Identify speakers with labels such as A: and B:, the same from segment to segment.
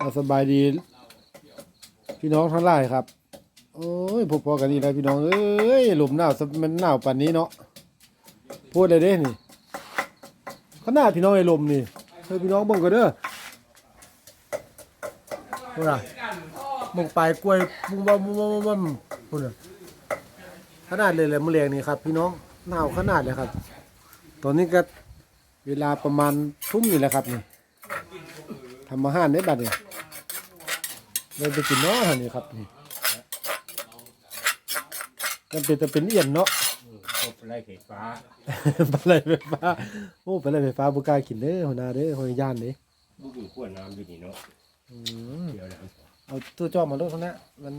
A: เอาสบายดี พี่น้องทั้งหลายครับ โอ้ยพอๆกันนี่แหละพี่น้องเอ้ยหลุมหนาวมันหนาวปานนี้เนาะพูดเลยเด้นี่ขนาดพี่น้องไอ้ลมนี่เฮ้ยพี่น้องเบิ่งกันเด้อพูดน่ะเบิ่งปกล้วยมุมบ่มุมบ่มุมบ่พูดน่ะขนาดเลยแหละมื้อแรงนี่ครับ พี่น้องหนาวขนาดเลยครับ ตอนนี้ก็เวลาประมาณทุ่มนี่แหละครับนี่ทำอาหารได้บัดเนี่ย เลยไปกินเนาะอันนี่ครับนี่มันเป็นแต่เป็นเอียนเนาะ
B: ครบไล่ไฟฟ้า
A: ปลาไหลไฟฟ้าโอ้ปลาไหลไฟฟ้าบุกล้ากินเด้อหัวหน้าเด้อหัวย่านเด้อ
B: บุกอยู่ขั้วน้ำอยู่นี่เนาะ
A: อืม
B: เดี๋ยวนะ
A: เอาตัวจอมาโลดข้างหน้ามัน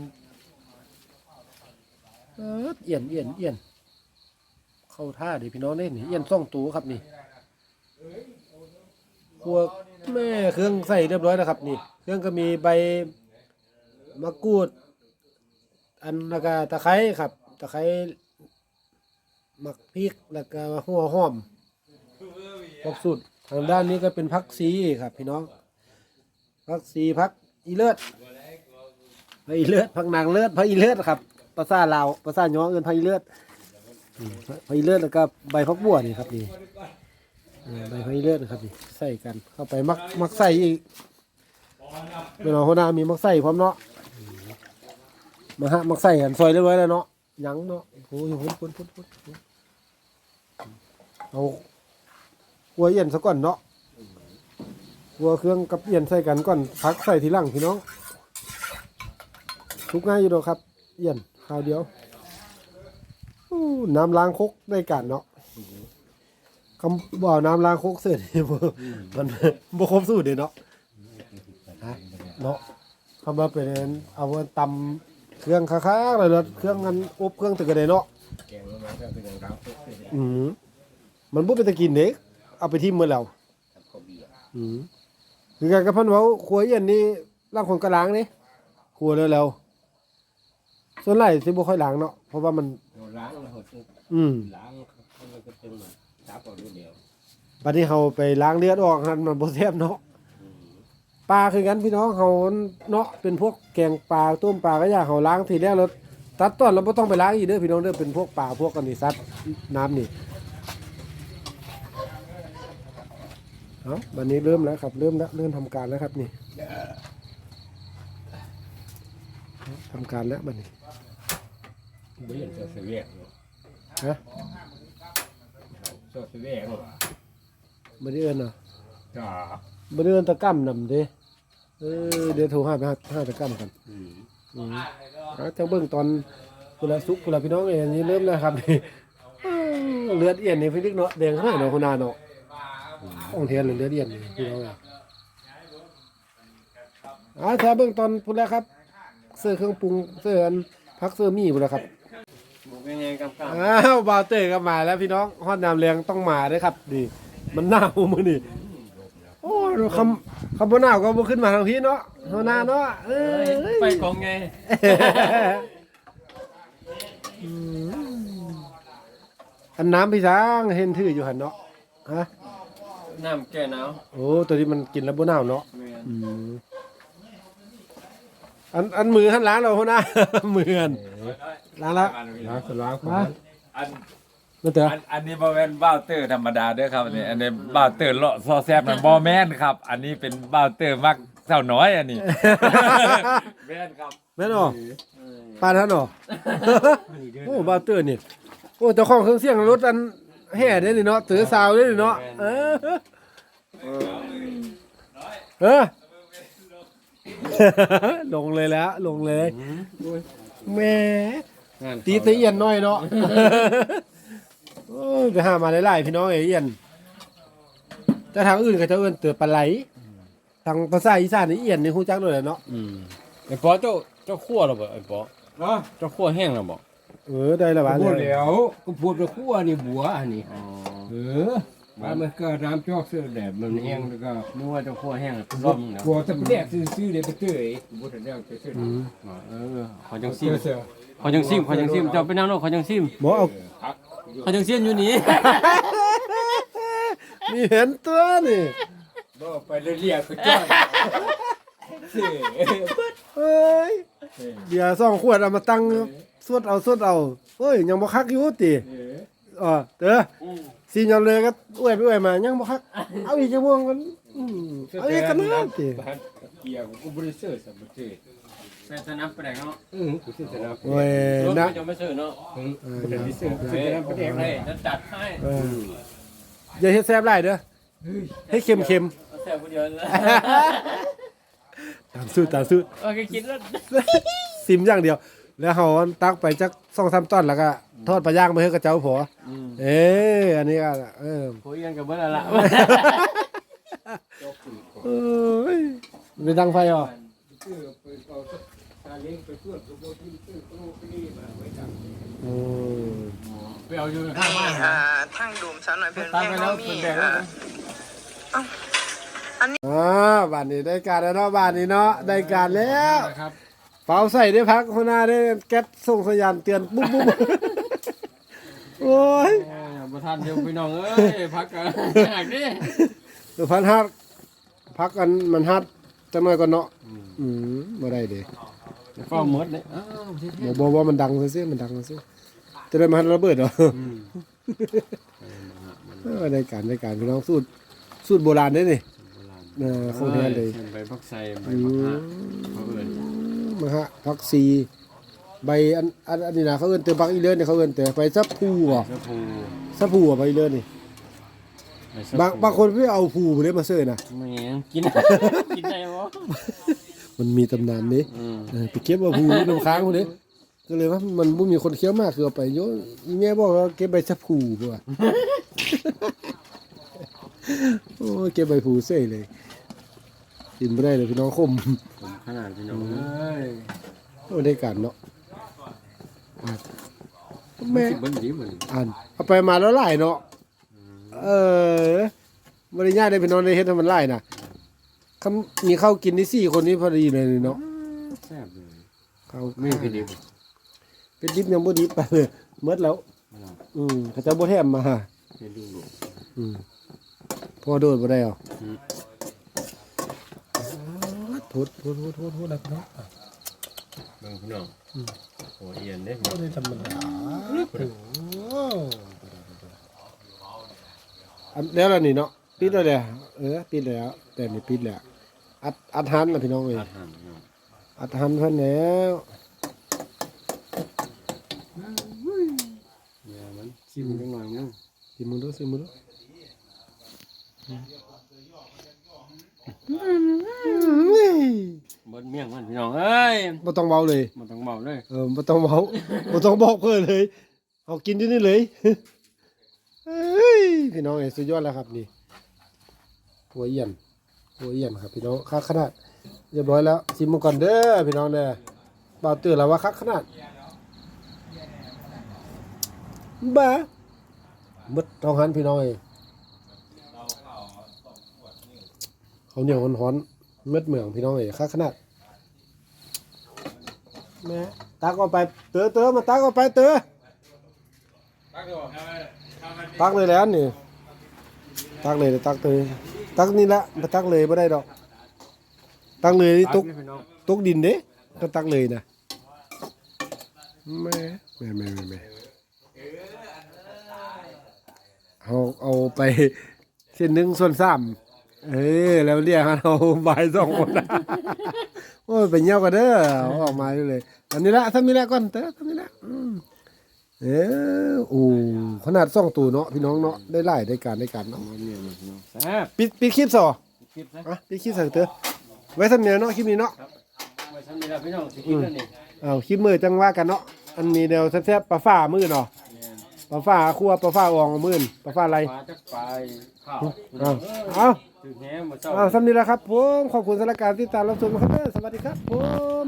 A: เอิ้ดเอียนเอียนเอียนเข้าท่าดิพี่น้องเด้นี่เอียนซ่องตูครับนี่พวกแม่เครื่องใส่เรียบร้อยแล้วครับ นี่ เครื่องก็มีใบ มะกรูด อันแล้วก็ตะไคร้ครับ ตะไคร้หมักพริกแล้วก็หัวหอมครบสุดทางด้านนี้ก็เป็นพักซีครับ พี่น้องพักซีพักอีเลือดพักอีเลือดพักนางเลือดพักอีเลือดครับภาษาลาวภาษาย้อเอินพักอีเลือดพักอีเลือดแล้วก็ใบพักบัวนี่ครับนี่ใบพักอีเลือดครับนี่ใส่กันเข้าไปมักมักใส่อีกเป็นเอาหัวหน้ามีมักใส่พร้อมเนาะ มาฮะมักใส่กันซอยเรียบร้อยแล้วเนาะยังเนาะโอ้ยพุ่นพุ่นพุ่นพุ่นพุ่นเอาหัวเย็นซะก่อนเนาะหัวเครื่องกับเอียนใส่กันก่อนพักใส่ทีหลังพี่น้องทุกง่ายอยู่ดอกครับ เอียนคราวเดียวอู้น้ำล้างคกได้การเนาะคำบอกน้ำล้างคกเสร็จนี่บ่มันบ่ครบสูตรเด้เนาะฮะเนาะคำว่าเป็นเอาไว้ตำ เครื่องค้าๆเลยเนาะเครื่องนั้นอบเครื่องตึกกันเลยเนาะ
B: แกงมันมาก็เป็นอย่างเราครบเลย
A: อืมมันบ่เป็นตะกินเด็กเอาไปทิ่มเมื่อแล้ว
B: ทำข้าวเบียร์
A: อืมคือการกระพันเว้าครัวเย็นนี่ล้างคนก็ล้างนี่ครัวเร็วๆส่วนไหลสิบ่ค่อยล้างเนาะเพราะว่ามัน
B: เราล้างเราหด
A: อืม
B: ล้างมันก็เป็นเหมือนซับเอาด้วยเดียว
A: บัดนี้เฮาไปล้างเลือดออกนั้นมันบ่แซ่บเนาะ ปลาคือกันพี่น้องเฮาเนาะเป็นพวกแกงปลาต้มปลาก็อยากเฮาล้างทีแรกแล้วตัดต้นแล้วบ่ต้องไปล้างอีกเด้อพี่น้องเด้อเป็นพวกปลาพวกกันนี่ซัดน้ำนี่เอ้าบัดนี้เริ่มแล้วครับเริ่มแล้วเริ่มทำการแล้วครับนี่ทำการแล้วบัดนี้
B: เบียร์เสื้อเสวียงเนาะ
A: ฮะ
B: เสื้อเสวียง
A: บ่ได้เอิ้นเนาะ
B: จ้า
A: บ่ได้เอิ้นตะกั่มนำเด้ เออเดี๋ยวโทรหาไปหาหาตะกั่มกัน
B: อืม
A: อืมอะเจ้าเบิ่งตอนกุละสุกกุละพี่น้องเอ้ยอันนี้เริ่มแล้วครับนี่อ้าวเลือดเอียนนี่พี่ลึกเนาะแดงขนาดเนาะคุณนาเนาะองเทียนเลยเลือดเอียนนี่พี่น้องเอ้ยอ่าถ้าเบิ่งตอนพุ่นแล้วครับเสื้อเครื่องปรุงเสื้ออันพักเสื้อมีพุ่นแล้วครับ
B: บุกยังไงกำกับ
A: อ้าวบาวเตอร์ก็มาแล้วพี่น้องฮอดน้ำแรงต้องมาเด้อครับนี่มันหนาวมื้อนี่โอ้ย คำคำบ่หนาวก็บ่ขึ้นมาทางพี่เนาะหัวหน้าเนาะเอ้ย
B: ไปกองไง
A: อืมอันน้ำพี่ช้างเห็นถืออยู่หันเนาะฮะ
B: น้ำแก้หนาว
A: โอ้ตัวนี้มันกินแล้วบ่หนาวเนาะ
B: แม่น
A: อืมอันอันมือหันล้างเราหัวหน้ามือหันล้างแล้ว
B: ล้างสล้าง
A: มา
C: อัน
A: นั่นเถอะ
C: อันอันนี้บ่แม่นบ้าวเตอร์ธรรมดาเด้อครับอันนี้อันนี้บ้าวเตอร์เลาะซอแซบมันบ่แม่นครับ อันนี้เป็นบ้าวเตอร์มักเจ้าน้อยอันนี้ แม่นครับ
A: แม่นอ๋อปานท่านอ๋อโอ้บาเตอร์นี่โอ้เจ้าของเครื่องเสียงรถอันแห่ได้นี่เนาะถือซาวได้นี่เนาะเออเออลงเลยแล้วลงเลยแหม่
B: งาน
A: ตีตะเอียนหน่อยเนาะโอ้ ยไปหามาหลายๆพี่น้องเอียนแต่ทางอื่นก็จะเอิ้นเตือปลาไหลทางภาษาอีสานนี่เอียนนี่ฮู้จักด้วยแหละเนาะ
B: อืมไอ้ปอเจ้าเจ้าคั่วหรอบ่ไอ้ปอเจ้าคั่วแห้งหรอบ่
A: เออได้และบาด
D: พูดแล้วก็พูดไปคั่วนี่บัวอันนี้เออมามันก็น้ำจอกเสื้อแดดมันแห้งแล้วก็
B: นึกว่าจ้าคั่วแห้งร่อมเนาะ
D: บัวจะไปแดกซื้อๆเลยไปเตยบัวจะแดกไปซื้อ
B: เออขอจังซิม
D: อเสื้อ
B: ขอจังซิมขอจังซิมเจ้าไปนั่งเนาะขอจังซิม
A: บ่เอา
B: ขอจังซิมอยู่นี่
A: มีเห็นตัวนี่
D: บ่ไปเรียกคือจ้อย
A: เอ้ยเบียร์สองขวดเอามาตั้งสวดเอาสวดเอาเฮ้ยยังบ่คักอยู่ติอ๋อเด้อสิยอนเลยก็อวยไปอวยมายังบ่คักเอาอีกจังม่วงกันอืมเอาอีกกันนะติ
D: เกียร์กูบริสุทธิ์สมบูรณ์
B: ใส่สนับไปไหนเนาะ
D: อือกูซื้อแต่ละ
A: โอ้ย
B: รถ
A: นะ
B: ไม่จะไม่ซื้อเนาะ
D: อือกูจะซื้อซื้อแต่ละประเทศ
B: เฮ้ยจะจัดให้
A: เอออย่าเฮ็ดแซ่บหลายเด้อให้เค็ม
B: เอาแซ่บคนเดียวเลย
A: ๆตามสูตรตามสูตร
B: โอเคกินแล้ว
A: ซิมอย่างเดียว แล้วเฮาตักไปจัก2-3ต้นแล้วก็ทอดปลาย่างไปให้กับเจ้าผัวเอ้ยอันนี้ก็เออ
B: คุยกันกับเบิร์ดละ
A: เอ้ยไปดังไฟเหรอ
D: ซื้อไปเอาตาเลี้ยงไปเพื่อนกูบ่ที่ซื้อกูนี่มาไว้จัง
A: อืม
B: ไปเอาอยู่
E: นี่อ่าทางดูมสาวหน่อยเพื่อน
B: ตาม
E: เพียง
B: ไปแล้
E: เขา
B: ว
E: มี
B: เป็นแบก
E: อ่า
A: อ่าบ้านนี้ได้การแล้วเนาะบ้านนี้เนาะได้การแล้ว
B: นะครับ
A: เป่าใส่ได้พักหัวหน้าได้แก๊สส่งสัญญาณเตือนปุ๊บปุ๊บโอ้ย
B: ประธานเดียวพี่น้องเอ้ยพักกันหักดิ
A: ตัวพันฮัดพักกันมันฮัด จังหน่อยก่อนเนาะอืมบ่ได้เด้
B: ฟ้าหมดเลยอ้าว
A: บ่บ่ว่ามันดังซื่อๆมันดังซื่อๆจะได้มาฮัดระเบิดเหรอเออได้การได้การพี่น้องสูตรสูตรโบราณเด้นี่เออของแท้เลย
B: ใบพักใส่ใบพักหักเขาเอิ้น
A: มาฮะผักซีใบอันอันอันนี้นะเขาเอิ้นแต่ผักอีเลือนเนี่ยเขาเอิ้นแต่ใบซับพูอะ
B: เสื้อผู
A: ซับพูอะใบอีเลือนนี่
B: ใเสื้
A: บางบางคนไม่เอาผูมาเลยมาเสิร์ฟนะ
B: ไม่งกิน กินได้บ่
A: มันมีตำนานนี้
B: อืม
A: เออไปเก็บเอาผูอยู่น้ำค้างคนนี้ก็เลยว่ามันบ่มีคนเคี้ยวมากคือเอาไปโยนอีแม่บอกว่าเก็บใบซับพูป่ะ โอ้ยเก็บใบผูเสยเลยกินไม่ได้เลยพี่น้องคม
B: ผมขนาดพี่น้องเอ้ย
A: โอ้ได้การเนาะอะแม่
B: สิเบิ่งดีเหมือน
A: อ่านเอาไปมาแล้วหลายเนาะ เออบริญญาได้ไปนอนในเฮ็ดให้มันหลายน่ะคำมีข้าวกินนี่สี่คนนี้พอดีเลยเนาะ
B: แซ่บเลย
A: ข้าว
B: ไม่คือดี
A: เป็นดิบยังบ่ดิบไปเลยหมดแล้ว อืมเขาเจะบ่แถมมา
B: เป็นดูดู
A: อืมพอโดดบ่ได้เหรอ
B: อืม
A: โทษโทษโทษโทษโทษนะพี่น้อง
B: เบิ่งพี่น้องโอ้เอียนเด้
A: บ่ได้ธรรมดาอั นแล้วล่ะนี่เนาะปิดแล้วแหละเออปิดแล้ว แต่นี่ปิดแล้วอัดอัดหันน่ะพี่น้องเอ้ย
B: อาหารพี่น้อง
A: อัดหันเพิ่นแล้ว
B: อย่ามันชิมจังหน่อยนึง
A: สิมึงดูสิมึงดู
B: เบิ่เมี่ยงมันพี่น้องเอ้ย
A: บ่ต้องเบาเลย
B: มันต้องเบาเลย
A: เออบ่ต้องเบาบ่ต้องบอกเพิ่นเลยเอากินที่นี่เลย เฮ้ยพี่น้องเอ้สุดยอดแล้วครับนี่หัวเอี่ยนหัวเอี่ยนครับพี่น้องคักขนาดเรียบร้อยแล้วชิมมก่อนเด้อพี่น้องเด้อบ่าวตื่นแล้วว่าคักขนาดบ้ามดทองหันพี่น้องเอ้เขาเหนียวร้อนๆเม็ดเหมืองพี่น้องเอ้คักขนาดแม่ตักออกไปเตอเตอมาตักออกไปเตอตัก ตักเลยแล้วนี่ ตักเลยตักเลย ตักนี่ละมาตักเลยไม่ได้ดอก ตักเลยนี่ตกตกดินเด้ก็ตักเลยนะแม่แม่แม่แม่เอาเอาไปเส้นหนึ่งส่วนสามเอ้ยแล้วเรียกเอาบายสองคนโอ้ยไปเหี่ยวกันเด้อออกมาเลย อันนี้ละทำนี้ละก่อนเต้อทำนี้ละอืม เออโอ้ขนาดซ่องตัวเนาะพี่น้องเนาะได้ไล่ได้การได้การเนาะ
B: เมี่ยงพี่น้องแซ่บ
A: ปิดปิดคลิปซอ
B: คลิปซะ
A: อะปิดคลิปใส่เต้อไว้ทำเนียเนาะคลิปนี้เนาะ
B: ไว้ทำนี่ล่ะพี่น้องสิกินแล้วนี่
A: อ้าวคลิปมือจังว่ากันเนาะอันมีแนวแซ่บๆปลาฝ้ามือเนาะ
B: แม่น
A: ปลาฝ้าคั่วปลาฝ้าอ่องเอามื่นปลาฝ้าอะไร
B: ปลาจักปลาข้าว
A: อ้าวเอา
B: ถึงแหมาเจ้า
A: เอาสำนี้ละครับผมขอบคุณสำหรับการติดตามรับชมครับเด้อสวัสดีครับผม